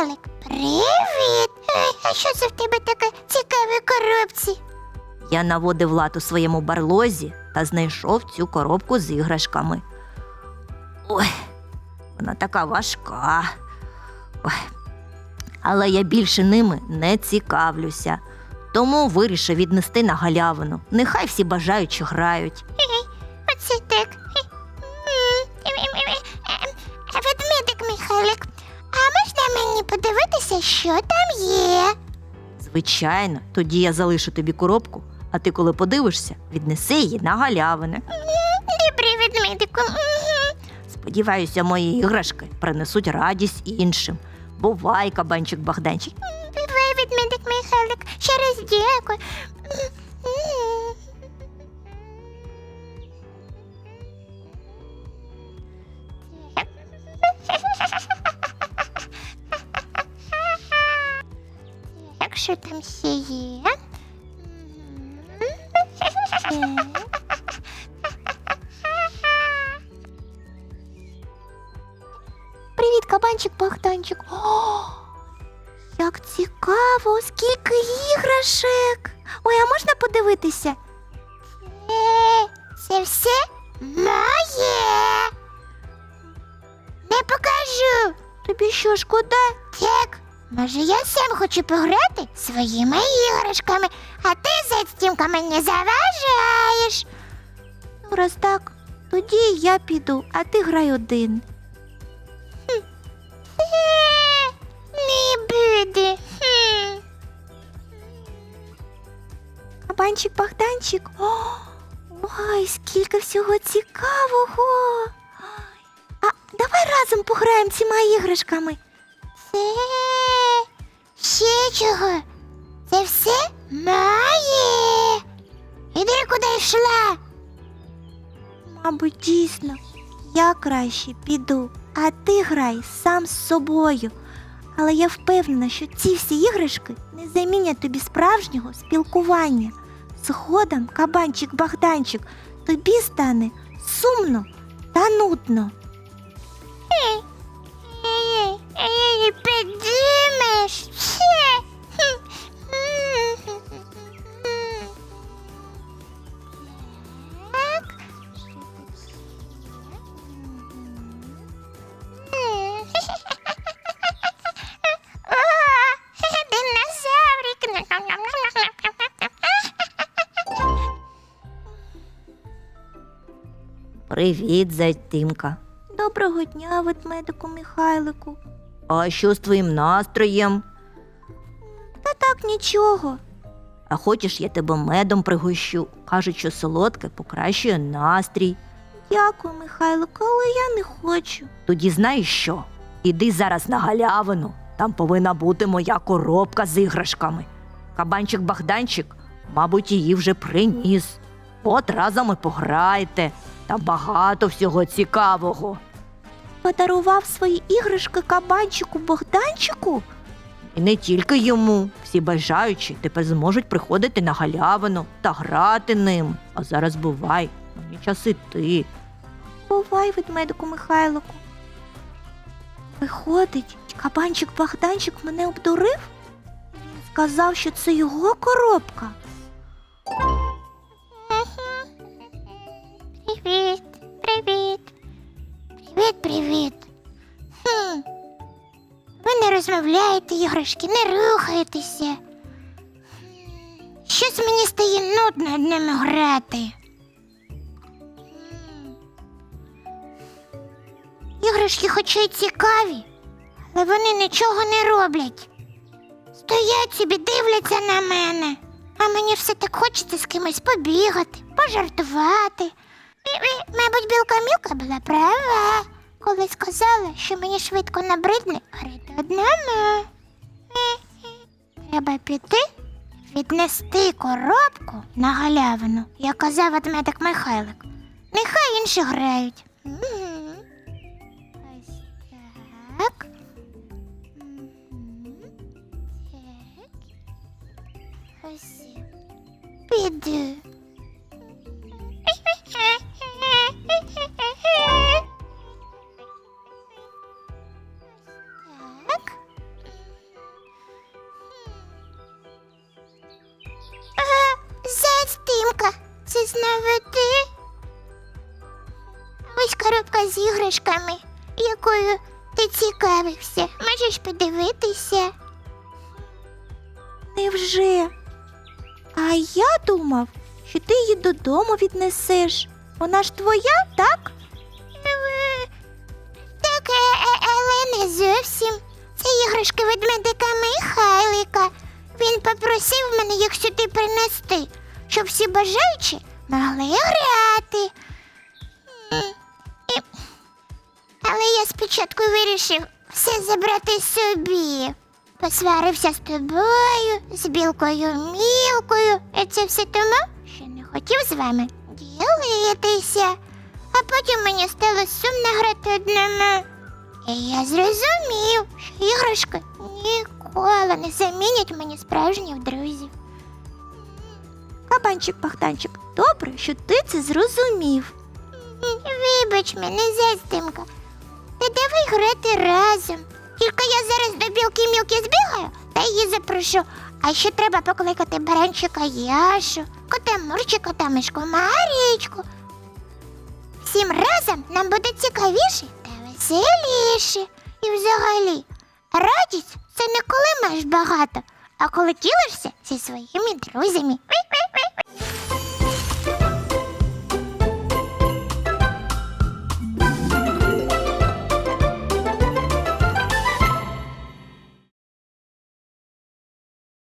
Привіт! А що це в тебе таке цікаве в коробці? Я наводив лад у своєму барлозі та знайшов цю коробку з іграшками. Ой, вона така важка. Ой. Але я більше ними не цікавлюся. Тому вирішив віднести на галявину. Нехай всі бажаючі грають. Подивитися, що там є? Звичайно, тоді я залишу тобі коробку, а ти, коли подивишся, віднеси її на галявини. Добрий ведмедику. Сподіваюся, мої іграшки принесуть радість іншим. Бувай, кабанчик Богданчик. Бувай, ведмедик Михайлик. Ще раз дякую. Там? Привіт, кабанчик Богданчик. О, як цікаво, скільки іграшек. Ой, а можна подивитися? Це, це все моє. Не покажу. Тобі що, шкода? Так. Може, я сам хочу пограти своїми іграшками, а ти за мені заважаєш. Ну, раз так, тоді я піду, а ти грай один. Е, Не буде. Хм. Кабанчик Богданчик. О, ой, скільки всього цікавого. А давай разом пограємо цими іграшками. Це ще чого? Це все моє. Іди куди йшла. Мабуть, дійсно, я краще піду, а ти грай сам з собою. Але я впевнена, що ці всі іграшки не замінять тобі справжнього спілкування. Згодом, кабанчик Богданчик, тобі стане сумно та нудно. Підіймеш Привіт, зайтимка. Доброго дня, ведмедику Михайлику. А що з твоїм настроєм? Та так нічого. А хочеш, я тебе медом пригощу. Кажуть, що солодке покращує настрій. Дякую, Михайлику, але я не хочу. Тоді знаєш що? Іди зараз на галявину. Там повинна бути моя коробка з іграшками. Кабанчик Богданчик, мабуть, її вже приніс. От разом і пограйте. Там багато всього цікавого. Подарував свої іграшки кабанчику Богданчику. І не тільки йому, всі бажаючі тепер зможуть приходити на галявину та грати ним. А зараз бувай, мені час іти. Бувай, ведмедику Михайлику. Виходить, кабанчик Богданчик мене обдурив? Він сказав, що це його коробка. Привіт. Хм. Ви не розмовляєте, іграшки, не рухаєтеся. Щось мені стає нудно ними грати. Іграшки хоча й цікаві, але вони нічого не роблять. Стоять собі, дивляться на мене, а мені все так хочеться з кимось побігати, пожартувати. Мабуть, білка Мілка була права, коли сказала, що мені швидко набридне грати одному. Треба піти, віднести коробку на галявину, як казав ведмедик Михайлик. Нехай інші грають. Ось Так. Ось. Піду. Тимка, це знову ти? Ось коробка з іграшками, якою ти цікавився. Можеш подивитися. Невже? А я думав, що ти її додому віднесеш. Вона ж твоя, так? Е, Так, е, е, але не зовсім. Це іграшки ведмедика Михайлика. Він попросив мене їх сюди принести, щоб всі бажаючі могли грати. Але я спочатку вирішив все забрати собі. Посварився з тобою, з білкою мілкою. І це все тому, що не хотів з вами ділитися. А потім мені стало сумно грати одному. І я зрозумів, що іграшки ніколи не замінять мені справжніх друзів. Кабанчик Богданчик, добре, що ти це зрозумів. Вибач мене, застимка. Та давай грати разом. Тільки я зараз до білки мілки збігаю та її запрошу. А ще треба покликати баранчика Яшу, кота Мурчика та мишку Марічку. Всім разом нам буде цікавіше та веселіше. І взагалі, радість це не коли маєш багато, а коли ділишся зі своїми друзями.